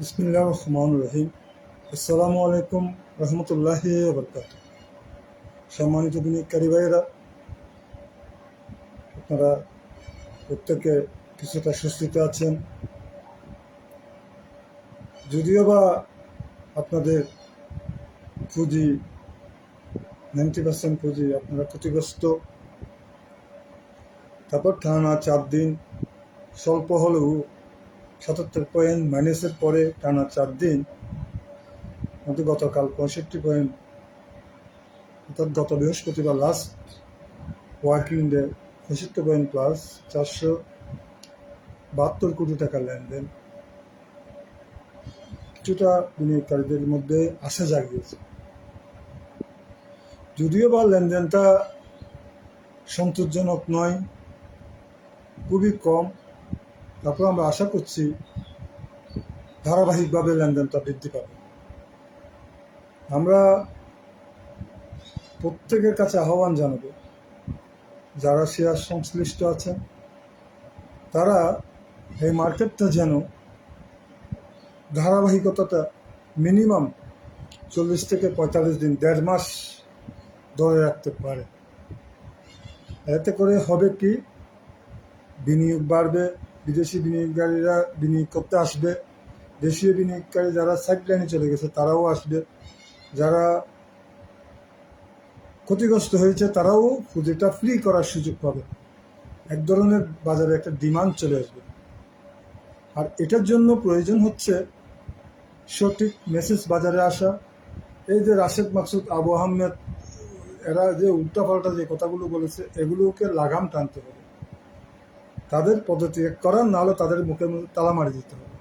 বিসমিল্লাহ রহমান রহিম। আসসালামু আলাইকুম রহমতুল্লাহ বরকাত সম্মানিত বিনিয়োগকারী ভাইয়েরা, আপনারা প্রত্যেকে কিছুটা স্বস্তিতে আছেন। যদিও বা আপনাদের পুঁজি নাইনটি পার্সেন্ট পুঁজি আপনারা ক্ষতিগ্রস্ত, তারপর টানা চার দিন, স্বল্প হলেও সাতাত্তর পয়েন্ট মাইনাসের পরে টানা চার দিন কিন্তু গতকাল পঁয়ষট্টি পয়েন্ট অর্থাৎ গত বৃহস্পতিবার লাস্ট ওয়ার্কিং ডে পঁয়ষট্টি পয়েন্ট প্লাস চারশো বাহাত্তর কোটি টাকা লেনদেন। কিছুটা বিনিয়োগকারীদের মধ্যে আশা জাগিয়েছে। যদিও বা লেনদেনটা সন্তোষজনক নয়, খুবই কম তারপর আমরা আশা করছি ধারাবাহিকভাবে লেনদেনটা বৃদ্ধি পাবে। আমরা প্রত্যেকের কাছে আহ্বান জানাব, যারা শেয়ার সংশ্লিষ্ট আছেন, তারা এই মার্কেটটা যেন ধারাবাহিকতাটা মিনিমাম চল্লিশ থেকে পঁয়তাল্লিশ দিন, দেড় মাস ধরে রাখতে পারে। এতে করে হবে কি? বিনিয়োগ বাড়বে বিদেশি বিনিয়োগকারীরা বিনিয়োগ করতে আসবে। দেশীয় বিনিয়োগকারী যারা সাইড লাইনে চলে গেছে, তারাও আসবে। যারা ক্ষতিগ্রস্ত হয়েছে, তারাও পুঁজিটা ফ্রি করার সুযোগ পাবে। এক ধরনের বাজারে একটা ডিমান্ড চলে আসবে। আর এটার জন্য প্রয়োজন হচ্ছে সঠিক মেসেজ বাজারে আসা। এই যে রাশেদ মাকসুদ, আবু আহমেদ, এরা যে উল্টাপাল্টা যে কথাগুলো বলেছে, এগুলোকে লাগাম টানতে হবে। তাদের পদত্যাগ করার না হলে তাদের মুখে তালা মারি দিতে হবে।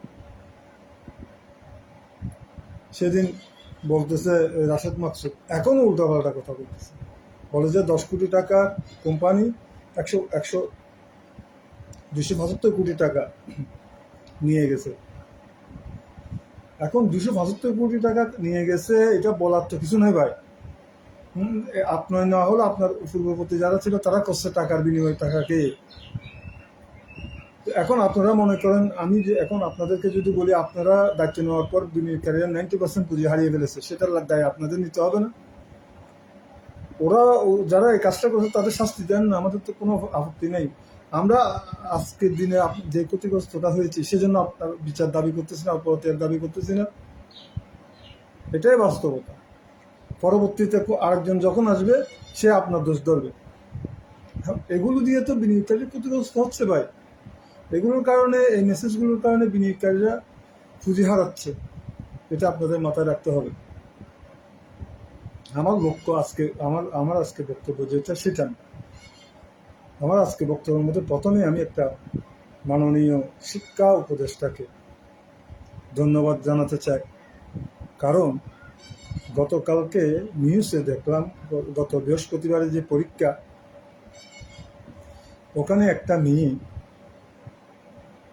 সেদিন বলতেছে রাশেদ মাকসুদ এখনও উল্টাপাল্টা কথা বলতেছে। বলে যে, দশ কোটি টাকা কোম্পানি, একশো একশো দুশো পঁচাত্তর কোটি টাকা নিয়ে গেছে। এখন দুশো পঁচাত্তর কোটি টাকা নিয়ে গেছে, এটা বলার তো কিছু নয় ভাই। আপনার না হলে আপনার পূর্ববর্তী যারা ছিল, তারা করছে টাকার বিনিময়ে টাকাকে। এখন আপনারা মনে করেন, আমি যে এখন আপনাদেরকে যদি বলি, আপনারা দায়িত্ব নেওয়ার পর বিনিয়োগকারীরা নাইনটি পার্সেন্ট পুঁজি হারিয়ে ফেলেছে, সেটার দায় আপনাদের নিতে হবে না। ওরা যারা এই কাজটা করছে, তাদের শাস্তি দেন না, আমাদের তো কোনো আপত্তি নেই। আমরা আজকের দিনে যে ক্ষতিগ্রস্তটা হয়েছি, সেজন্য আপনার বিচার দাবি করতেছি না অপরাধের দাবি করতেছি না। এটাই বাস্তবতা। পরবর্তীতে আরেকজন যখন আসবে, সে আপনার দোষ ধরবে। এগুলো দিয়ে তো বিনিয়োগকারী ক্ষতিগ্রস্ত হচ্ছে ভাই। এগুলোর কারণে, এই মেসেজগুলোর কারণে বিনিয়োগকারীরা পুঁজি হারাচ্ছে, এটা আপনাদের মাথায় রাখতে হবে আমার লক্ষ্য আজকে, আমার আমার আজকে বক্তব্য যেটা, সেটা। আমার আজকে বক্তব্যের মধ্যে প্রথমে আমি একটা মাননীয় শিক্ষা উপদেষ্টাকে ধন্যবাদ জানাতে চাই কারণ গতকালকে নিউজে দেখলাম, গত বৃহস্পতিবারে যে পরীক্ষা, ওখানে একটা মেয়ে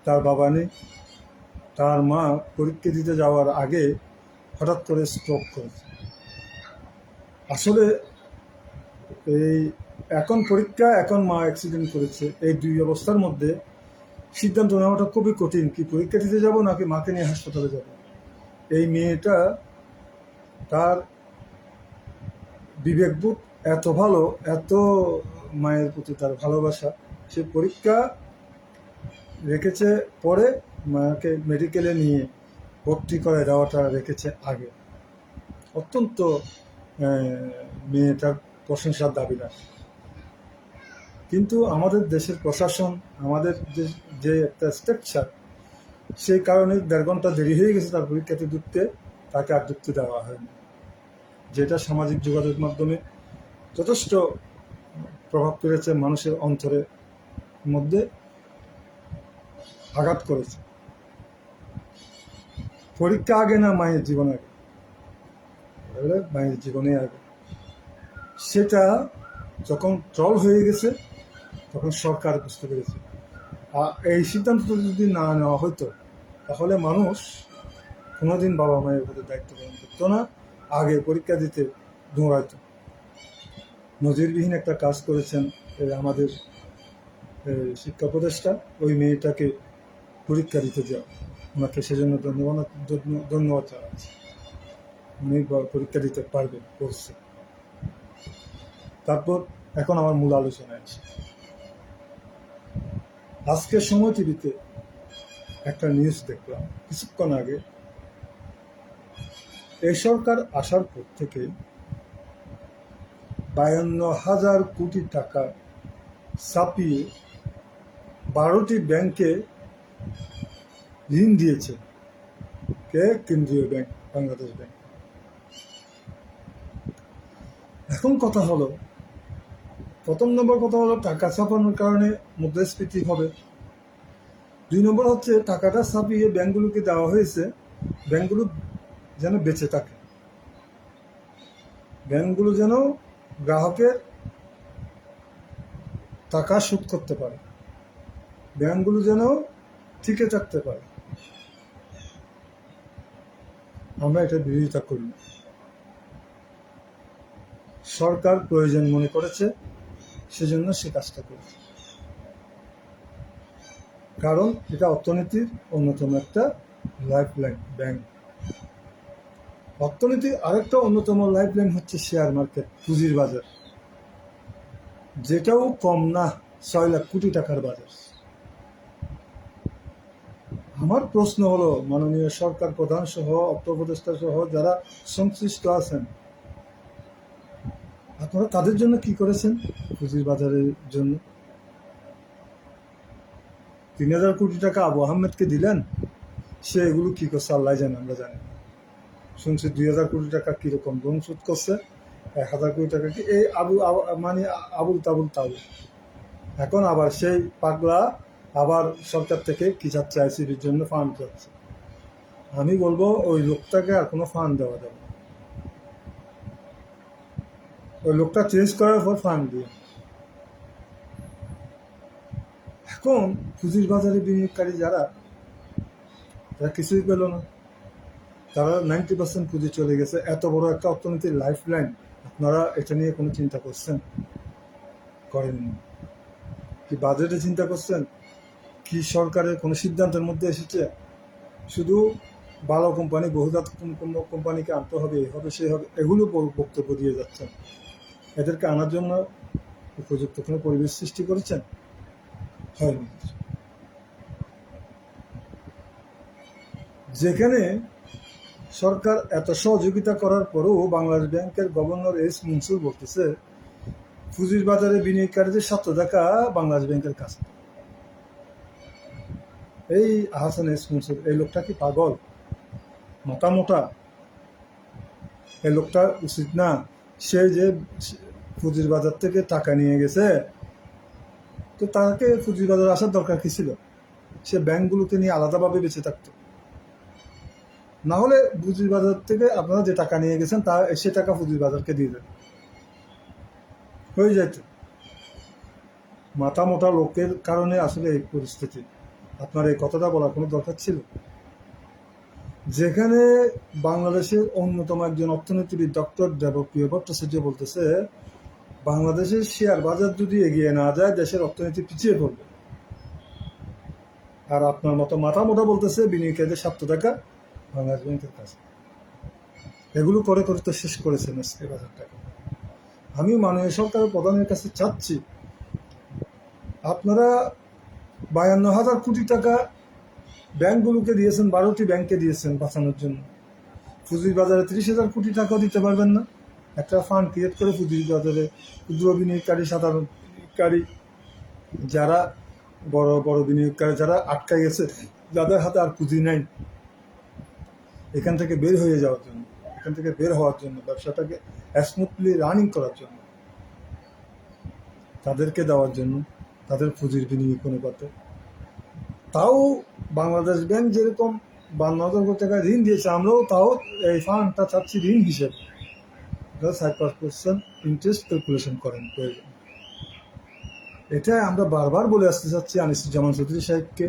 তার বাবা নেই তার মা পরীক্ষা দিতে যাওয়ার আগে হঠাৎ করে স্ট্রোক করেছে। আসলে এই এখন পরীক্ষা, এখন মা অ্যাক্সিডেন্ট করেছে। এই দুই অবস্থার মধ্যে সিদ্ধান্ত নেওয়াটা খুবই কঠিন। কি পরীক্ষা দিতে যাব নাকি মাকে নিয়ে হাসপাতালে যাব? এই মেয়েটা তার বিবেকবোধ এত ভালো, এত মায়ের প্রতি তার ভালোবাসা, সে পরীক্ষা রেখেছে পরে মাকে মেডিকেলে নিয়ে ভর্তি করে দেওয়াটা রেখেছে আগে। অত্যন্ত মেয়েটার প্রশংসার দাবিদার কিন্তু আমাদের দেশের প্রশাসন, আমাদের যে যে একটা স্ট্রাকচার সেই কারণে দেড় ঘণ্টা দেরি হয়ে গেছে তার পরীক্ষাতে ঢুকতে, তাকে আর ঢুকতে দেওয়া হয়নি। যেটা সামাজিক যোগাযোগ মাধ্যমে যথেষ্ট প্রভাব ফেলেছে মানুষের অন্তরের মধ্যে। আঘাত করেছে। পরীক্ষা আগে না মায়ের জীবন আগে? মায়ের জীবনে আগে। সেটা যখন ট্রল হয়ে গেছে, তখন সরকার বুঝতে পেরেছে। আর এই সিদ্ধান্ত যদি না নেওয়া হতো, তাহলে মানুষ কোনোদিন বাবা মায়ের উপরে দায়িত্ব পালন করতো না, আগে পরীক্ষা দিতে দৌড়াইতো। নজিরবিহীন একটা কাজ করেছেন আমাদের শিক্ষা উপদেষ্টা ওই মেয়েটাকে পরীক্ষা দিতে যাও ওনাকে সেজন্য ধন্যবাদ ধন্যবাদ জানাচ্ছি। উনি পরীক্ষা দিতে পারবেন করছে তারপর এখন আমার মূল আলোচনায় আসি। আজকের সময় টিভিতে একটা নিউজ দেখলাম। কিছুক্ষণ আগে এই সরকার আসার পর থেকে বায়ান্ন হাজার কোটি টাকা ছাপিয়ে বারোটি ব্যাংকে ঋণ দিয়েছে। কে? কেন্দ্রীয় ব্যাংক, বাংলাদেশ ব্যাংক। এখন কথা হলো, প্রথম নম্বর কথা হলো টাকা ছাপানোর কারণে মুদ্রাস্ফীতি হবে। দুই নম্বর হচ্ছে টাকাটা ছাপিয়ে ব্যাংকগুলোকে দেওয়া হয়েছে, ব্যাংকগুলো যেন বেঁচে থাকে। ব্যাংকগুলো যেন গ্রাহকের টাকা শোধ করতে পারে। ব্যাংকগুলো যেন টিকে থাকতে পারে। আমরা এটা বিরোধিতা করি। সরকার প্রয়োজন মনে করেছে, সেজন্য সে কাজটা করেছে। কারণ এটা অর্থনীতির অন্যতম একটা লাইফ লাইন ব্যাংক অর্থনীতির আরেকটা অন্যতম লাইফ লাইন হচ্ছে শেয়ার মার্কেট পুঁজির বাজার। যেটাও কম না, ছয় লাখ কোটি টাকার বাজার। আমার প্রশ্ন হলো, মাননীয় সরকার প্রধান সহ অর্থ উপদেষ্টা সহ, যারা সংশ্লিষ্ট আছেন, আপনারা তাদের জন্য কি করেছেন? পুঁজির বাজারের জন্য। তিন হাজার কোটি টাকা আবু আহমেদকে দিলেন, সে এগুলো কি করছে আল্লাহ জানে, আমরা জানি শুনছি দুই হাজার কোটি টাকা কীরকম লোন শোধ করছে, এক হাজার কোটি টাকা কি? এই আবু- মানে আবুল তাবুল তাবুল এখন আবার সেই পাগলা আবার সরকার থেকে কি চাচ্ছে আইসিবির জন্য ফান্ড চাচ্ছে আমি বলব ওই লোকটাকে আর কোনো ফান্ড দেওয়া যাবে। ওই লোকটা চেঞ্জ করার পর ফান্ড দিয়ে এখন পুঁজির বাজারে বিনিয়োগকারী যারা, তারা কিছুই পেল না। তারা নাইনটি পার্সেন্ট পুঁজি চলে গেছে। এত বড় একটা অর্থনীতির লাইফ লাইন আপনারা এটা নিয়ে কোনো চিন্তা করছেন? করেননি। কি বাজেটে চিন্তা করছেন? কি সরকারের কোনো সিদ্ধান্তের মধ্যে এসেছে? শুধু ভালো কোম্পানি বহুজাত কোম- কোম- কোম্পানিকে আনতে হবে হবে সেই হবে, এগুলো বক্তব্য দিয়ে যাচ্ছেন। এদেরকে আনার জন্য উপযুক্ত কোনো পরিবেশ সৃষ্টি করেছেন? হয়নি যেখানে সরকার এত সহযোগিতা করার পরেও বাংলাদেশ ব্যাংকের গভর্নর এস মনসুর বলতেছে, পুঁজির বাজারে বিনিয়োগকারীদের সাতশো দেখা বাংলাদেশ ব্যাংকের কাছে। এই আহসান এস মনসুর এই লোকটা কি পাগল? মোটা মোটা? এই লোকটা উচিত না। সে যে পুঁজির বাজার থেকে টাকা নিয়ে গেছে, তো তাকে পুঁজির বাজার আসার দরকার কি ছিল? সে ব্যাংকগুলোকে নিয়ে আলাদাভাবে বেঁচে থাকতো। না হলে পুঁজির বাজার থেকে আপনারা যে টাকা নিয়ে গেছেন, তা সে টাকা পুঁজির বাজারকে দিয়ে দেন। হয়ে যেত মাথা মোটা লোকের কারণে আসলে এই পরিস্থিতি। আপনার এই কথাটা বলার কোনো দরকার ছিল? যেখানে বাংলাদেশের অন্যতম একজন অর্থনীতিবিদ ডক্টর দেবপ্রিয় ভট্টাচার্য বলতেছে, বাংলাদেশের শেয়ার বাজার যদি এগিয়ে না যায়, দেশের অর্থনীতি পিছিয়ে পড়বে। আর আপনার মতো মাথা মোটা বলতেছে বিনিয়োগকারীদের সাতশো টাকা, বাংলাদেশ ব্যাংকের কাছে এগুলো করে করে তো শেষ করেছেন আজকে বাজারটাকে আমি মাননীয় সরকারের প্রধানের কাছে চাচ্ছি, আপনারা বায়ান্ন হাজার কোটি টাকা ব্যাংকগুলোকে দিয়েছেন, বারোটি ব্যাংকে দিয়েছেন বাঁচানোর জন্য। পুঁজির বাজারে তিরিশ হাজার কোটি টাকাও দিতে পারবেন না। একটা ফান্ড ক্রিয়েট করে পুঁজির বাজারে ক্ষুদ্র বিনিয়োগকারী সাধারণকারী যারা বড় বড় বিনিয়োগকারী, যারা আটকা গেছে, যাদের হাতে আর পুঁজি নাই, এখান থেকে বের হয়ে যাওয়ার জন্য, এখান থেকে বের হওয়ার জন্য, ব্যবসাটাকে স্মুথলি রানিং করার জন্য, তাদেরকে দেওয়ার জন্য তাদের পুঁজির বিনিয়োগ অনুপাতে তাও বাংলাদেশ ব্যাংক যেরকম বাংলাদেশ টাকা ঋণ দিয়েছে, আমরাও তাও এই ফান্ডটা চাচ্ছি ঋণ হিসেবে। ফাইভ পার্সেন্ট ইন্টারেস্ট ক্যালকুলেশন করেন, প্রয়োজন। এটা আমরা বারবার বলে আসতে চাচ্ছি আনিসুজ্জামান চৌধুরী সাহেবকে।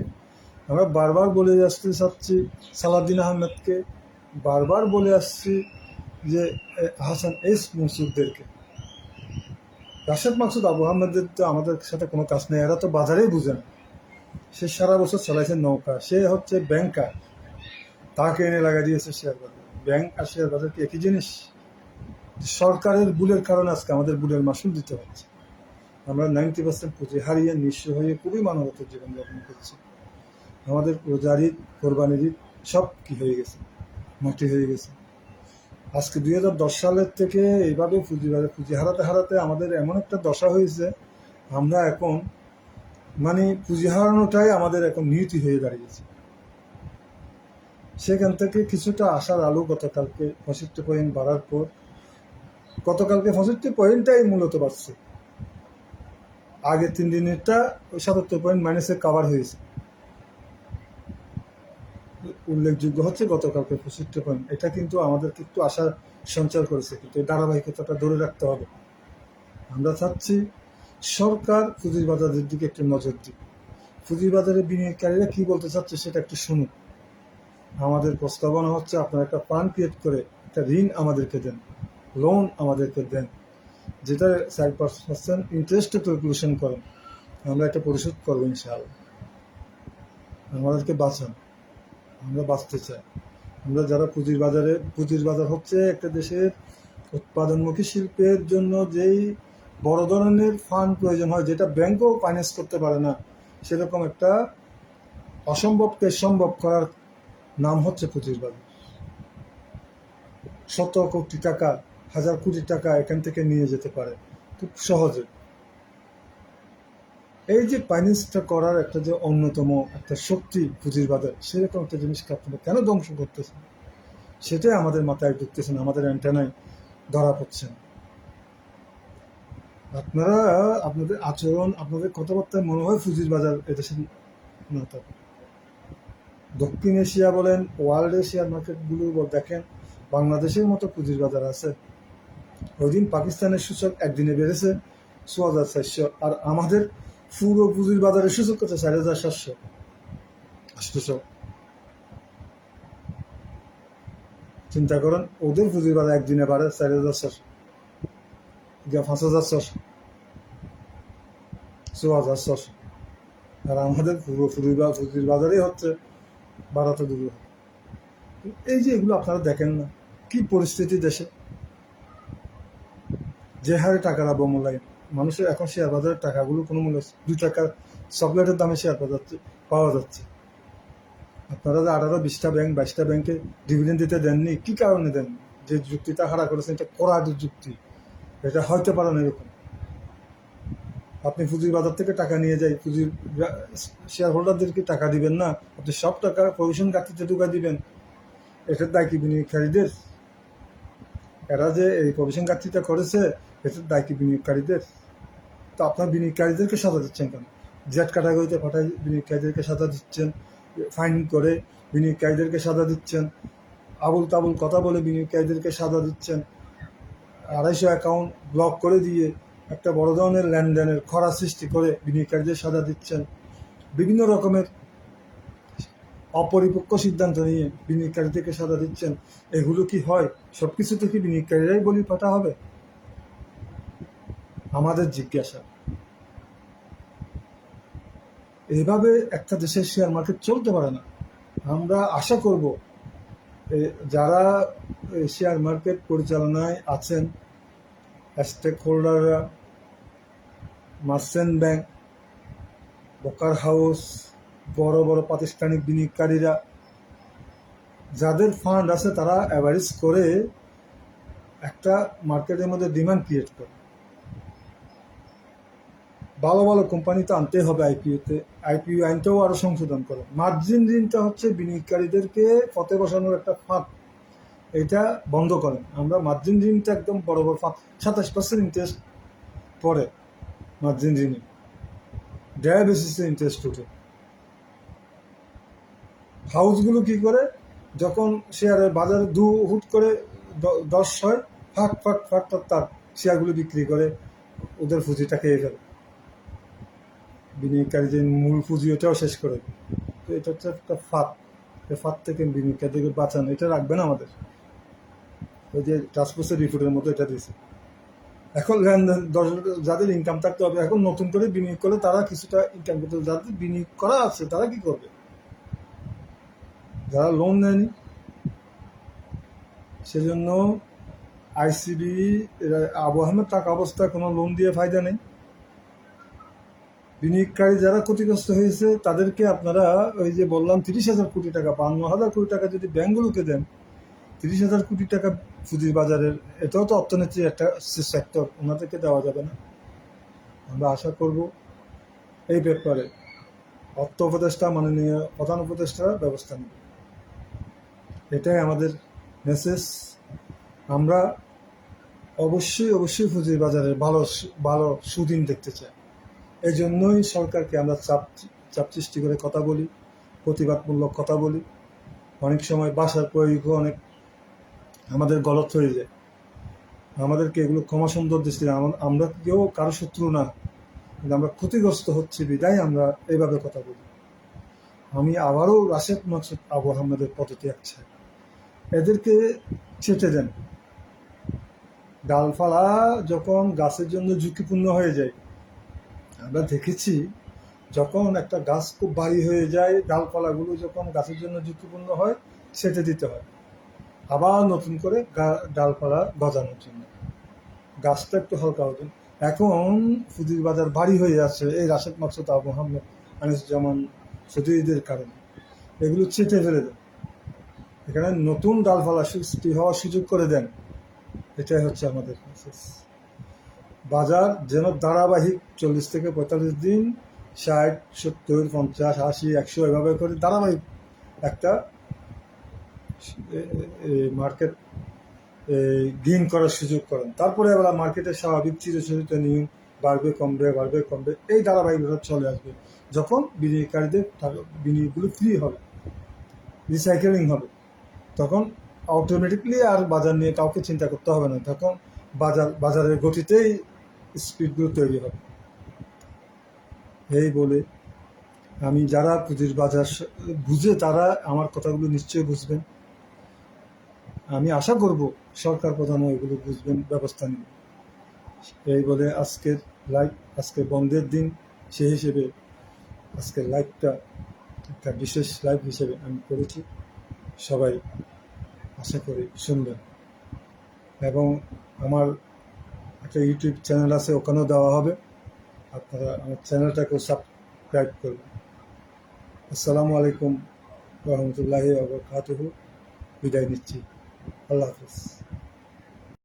আমরা বারবার বলে আসতে চাচ্ছি সালাউদ্দিন আহমেদকে। বারবার বলে আসছি যে হাসান এস মনসুরদেরকে। রাশেদ মাকসুদ, আবু আহমেদের তো আমাদের সাথে কোনো কাজ নেই। এরা তো বাজারেই বুঝে না। সে সারা বছর চালাইছে নৌকা। সে হচ্ছে ব্যাংকার। তাকে এনে লাগাই দিয়েছে শেয়ার বাজার। ব্যাংক আর শেয়ার বাজার কি একই জিনিস? সরকারের বুলের কারণে আজকে আমাদের বুলের মাসুল দিতে হচ্ছে। আমরা নাইনটি পার্সেন্ট পুঁজি হারিয়ে নিঃস্ব হয়ে খুবই মানবত জীবনযাপন করছি। আমাদের রোজার ঈদ, কোরবানির ঈদ সব কি হয়ে গেছে? মাটি হয়ে গেছে। আজকে দুই হাজার দশ সালের থেকে এইভাবে পুঁজি বাজার পুঁজি হারাতে হারাতে আমাদের এমন একটা দশা হয়েছে, আমরা এখন মানে পুঁজি হারানোটাই আমাদের এখন নিয়তি হয়ে দাঁড়িয়েছে। সেখান থেকে কিছুটা আশার আলো গতকালকে পঁয়ষট্টি পয়েন্ট বাড়ার পর গতকালকে পঁয়ষট্টি পয়েন্টটাই মূলত বাড়ছে। আগে তিন দিনেরটা সাতাত্তর পয়েন্ট মাইনাসে কাভার হয়েছে। উল্লেখযোগ্য হচ্ছে, গতকালকে পঁয়ষট্টি পয়েন্ট এটা কিন্তু আমাদেরকে একটু আশা সঞ্চার করেছে, কিন্তু এই ধারাবাহিকতাটা ধরে রাখতে হবে। আমরা চাচ্ছি সরকার পুঁজির বাজারের দিকে একটু নজর দিক। পুঁজির বাজারে বিনিয়োগকারীরা কি বলতে চাচ্ছে সেটা একটু শুনুন। আমাদের প্রস্তাবনা হচ্ছে, আপনারা একটা প্ল্যান ক্রিয়েট করে একটা ঋণ আমাদেরকে দেন, লোন আমাদেরকে দেন, যেটা চার পার্সেন্ট ইন্টারেস্টে ক্যালকুলেশন করেন। আমরা এটা পরিশোধ করব ইনশাআল্লাহ। আমাদেরকে বাঁচান। আমরা বাঁচতে চাই। আমরা যারা পুঁজির বাজারে, পুঁজির বাজার হচ্ছে একটা দেশের উৎপাদনমুখী শিল্পের জন্য যেই বড় ধরনের ফান্ড প্রয়োজন হয়, যেটা ব্যাংকও ফাইন্যান্স করতে পারে না, সেরকম একটা অসম্ভবকে সম্ভব করার নাম হচ্ছে পুঁজির বাজার। শত কোটি টাকা, হাজার কোটি টাকা এখান থেকে নিয়ে যেতে পারে, খুব সহজে। এই যে ফাইন্যান্সটা করার একটা যে অন্যতম একটা শক্তি পুঁজির বাজার সেরকম একটা জিনিসকে আপনারা কেন ধ্বংস করতেছেন? সেটাই আমাদের মাথায় ঢুকতেছেন আমাদের অ্যান্টেনায় ধরা পড়ছেন আপনারা, আপনাদের আচরণ, আপনাদের কথাবার্তায় মনে হয় পুঁজির বাজার এদেশের না থাকে দক্ষিণ এশিয়া বলেন, ওয়ার্ল্ড এশিয়ার মার্কেটগুলো দেখেন, বাংলাদেশের মতো পুঁজির বাজার আছে। ওই দিন পাকিস্তানের সূচক একদিনে বেড়েছে ছ হাজার চারশো আর আমাদের পুরো পুঁজির বাজারে সূচক হচ্ছে চার হাজার সাতশো। আটশোশো চিন্তা করেন, ওদের পুঁজির বাজার একদিনে বাড়ে চার হাজার গিয়া পাঁচ হাজার ছশো। ছ হাজার ছশো। আর আমাদের পুরো পুঁজির পুঁজির বাজারেই হচ্ছে বাড়াতে দুটো এই যে এগুলো আপনারা দেখেন না, কি পরিস্থিতি দেশে? যে হারে টাকার অবমূল্যায়ন মানুষের এখন শেয়ার বাজারের টাকাগুলো কোনো মূল্য দুই টাকার চকলেটের দামে শেয়ার যাচ্ছে, পাওয়া যাচ্ছে। আপনারা যে আঠারো, বিশটা ব্যাংক বাইশটা ব্যাংকে ডিভিডেন্ড দিতে দেননি, কি কারণে দেন যে যুক্তিটা হারা করেছেন, এটা কড়া যুক্তি। এটা হয়তো পারে না এরকম। আপনি পুঁজির বাজার থেকে টাকা নিয়ে যাই, পুঁজির শেয়ার হোল্ডারদেরকে টাকা দিবেন না, আপনি সব টাকা প্রভিশন কাটতে ঢুকা দিবেন। এটার দায় কি বিনিয়োগকারীদের? এরা যে এই প্রভিশন কাটতিটা করেছে, এটার দায় কি বিনিয়োগকারীদের? তো আপনার বিনিয়োগকারীদেরকে সাজা দিচ্ছেন কেন? জেট ক্যাটাগরিতে পাঠায় বিনিয়োগকারীদেরকে সাজা দিচ্ছেন ফাইন করে বিনিয়োগকারীদেরকে সাজা দিচ্ছেন আবুল তাবুল কথা বলে বিনিয়োগকারীদেরকে সাজা দিচ্ছেন, আড়াইশো অ্যাকাউন্ট ব্লক করে দিয়ে একটা বড় ধরনের লেনদেনের খরা সৃষ্টি করে বিনিয়োগকারীদের সাজা দিচ্ছেন। বিভিন্ন রকমের অপরিপক্ক সিদ্ধান্ত নিয়ে বিনিয়োগকারীদেরকে সাজা দিচ্ছেন। এগুলো কি হয়? সব কিছু থেকে বিনিয়োগকারীরাই বলি পাঠা হবে? আমাদের জিজ্ঞাসা। এইভাবে একটা দেশের শেয়ার মার্কেট চলতে পারে না। আমরা আশা করব যারা শেয়ার মার্কেট পরিচালনায় আছেন স্টেক হোল্ডাররা মার্চেন্ট ব্যাংক ব্রোকার হাউস বড় বড় প্রাতিষ্ঠানিক বিনিয়োগকারীরা, যাদের ফান্ড আছে তারা অ্যাভারেজ করে একটা মার্কেটের মধ্যে ডিমান্ড ক্রিয়েট করে। ভালো ভালো কোম্পানি তো আনতে হবে আইপিওতে আইপিও আইনটাও আরও সংশোধন করে। মার্জিন ঋণটা হচ্ছে বিনিয়োগকারীদেরকে পথে বসানোর একটা ফাঁক এটা বন্ধ করেন। আমরা মার্জিন ঋণটা একদম বড় বড় ফাঁক সাতাশ পার্সেন্ট ইন্টারেস্ট পড়ে মার্জিন ঋণে। ডেয়া বেসিসে ইন্টারেস্ট উঠে হাউসগুলো কি করে? যখন শেয়ারের বাজারে দু হুট করে দশ হয়, ফাঁক ফাঁক ফাঁক, তার শেয়ারগুলো বিক্রি করে, ওদের পুঁজিটা খেয়ে ফেলে। বিনিয়োগকারী যে মূল পুঁজি ওটাও শেষ করে তো এটা হচ্ছে একটা ফাঁদ। এই ফাঁদ থেকে বিনিয়োগকারীদেরকে বাঁচানো, এটা রাখবেন আমাদের। ওই যে টাস্কফোর্সের রিপোর্টের মতো এটা দিয়েছে। এখন লেনদেন দশ যাদের ইনকাম থাকতে হবে, এখন নতুন করে বিনিয়োগ করলে তারা কিছুটা ইনকাম করতে। যাদের বিনিয়োগ করা আছে, তারা কি করবে? যারা লোন নেয়নি, সেজন্য আইসিবি আবু আহমেদ টাকা অবস্থায় কোনো লোন দিয়ে ফায়দা নেই। বিনিয়োগকারী যারা ক্ষতিগ্রস্ত হয়েছে, তাদেরকে আপনারা ওই যে বললাম, তিরিশ হাজার কোটি টাকা বান্ন হাজার কোটি টাকা যদি ব্যাঙ্কগুলোকে দেন, তিরিশ হাজার কোটি টাকা পুঁজির বাজারের, এটাও তো অর্থনীতির একটা সেক্টর ওনাদেরকে দেওয়া যাবে না। আমরা আশা করব এই ব্যাপারে অর্থ উপদেষ্টা, মাননীয় প্রধান উপদেষ্টা ব্যবস্থা নেবে। এটাই আমাদের মেসেজ আমরা অবশ্যই অবশ্যই পুঁজির বাজারের ভালো ভালো সুদিন দেখতে চাই। এই জন্যই সরকারকে আমরা চাপ চাপ সৃষ্টি করে কথা বলি, প্রতিবাদমূলক কথা বলি। অনেক সময় বাসার প্রয়োগও অনেক আমাদের গলত হয়ে যায়। আমাদেরকে এগুলো ক্ষমা সুন্দর দৃষ্টি আমরা কেউ কারও শত্রু না, কিন্তু আমরা ক্ষতিগ্রস্ত হচ্ছি বিদায় আমরা এইভাবে কথা বলি। আমি আবারও রাশেদ মাসুদ আবু আহমেদের পদ্ধতি আচ্ছা এদেরকে ছেটে দেন। ডালপালা যখন গাছের জন্য ঝুঁকিপূর্ণ হয়ে যায় আমরা দেখেছি যখন একটা গাছ খুব বাড়ি হয়ে যায়, ডালপালাগুলো যখন গাছের জন্য ঝুঁকিপূর্ণ হয় ছেটে দিতে হয়। আবার নতুন করে ডালপালা গজানোর জন্য। গাছটা একটু হালকা হবে। এখন ফুদির বাজার বাড়ি হয়ে যাচ্ছে এই রাশেদ মাকসুদ আবু আহমেদ আনিসুজ্জামান সদীদের কারণে। এগুলো ছেটে ফেলে দেন। এখানে নতুন ডালপালা সৃষ্টি হওয়ার সুযোগ করে দেন। এটাই হচ্ছে আমাদের মেসেজ বাজার যেন ধারাবাহিক চল্লিশ থেকে পঁয়তাল্লিশ দিন, ষাট, সত্তর, পঞ্চাশ, আশি, একশো এভাবে করে ধারাবাহিক একটা মার্কেট গেইন করার সুযোগ করেন। তারপরে আবার মার্কেটের স্বাভাবিক চিরচরিত নিয়ম বাড়বে, কমবে বাড়বে, কমবে, এই ধারাবাহিকতা চলে আসবে। যখন বিনিয়োগকারীদের বিনিয়োগগুলো ফ্রি হবে রিসাইকেলিং হবে, তখন অটোমেটিকলি আর বাজার নিয়ে কাউকে চিন্তা করতে হবে না। তখন বাজার, বাজারের গতিতেই স্পিডগুলো তৈরি হবে। এই বলে, আমি যারা পুঁজির বাজার বুঝে তারা আমার কথাগুলো নিশ্চয়ই বুঝবেন। আমি আশা করব সরকার প্রধানও এগুলো বুঝবেন, ব্যবস্থা নেবেন এই বলে আজকের লাইভ, আজকে বন্ধের দিন, সেই হিসেবে আজকের লাইভটা একটা বিশেষ লাইভ হিসেবে আমি করেছি। সবাই আশা করি শুনবেন। এবং আমার একটা ইউটিউব চ্যানেল আছে, ওখানেও দেওয়া হবে। আপনারা আমার চ্যানেলটাকেও সাবস্ক্রাইব করবেন। আসসালামু আলাইকুম রহমতুল্লাহি বিদায় নিচ্ছি। আল্লাহ হাফিজ।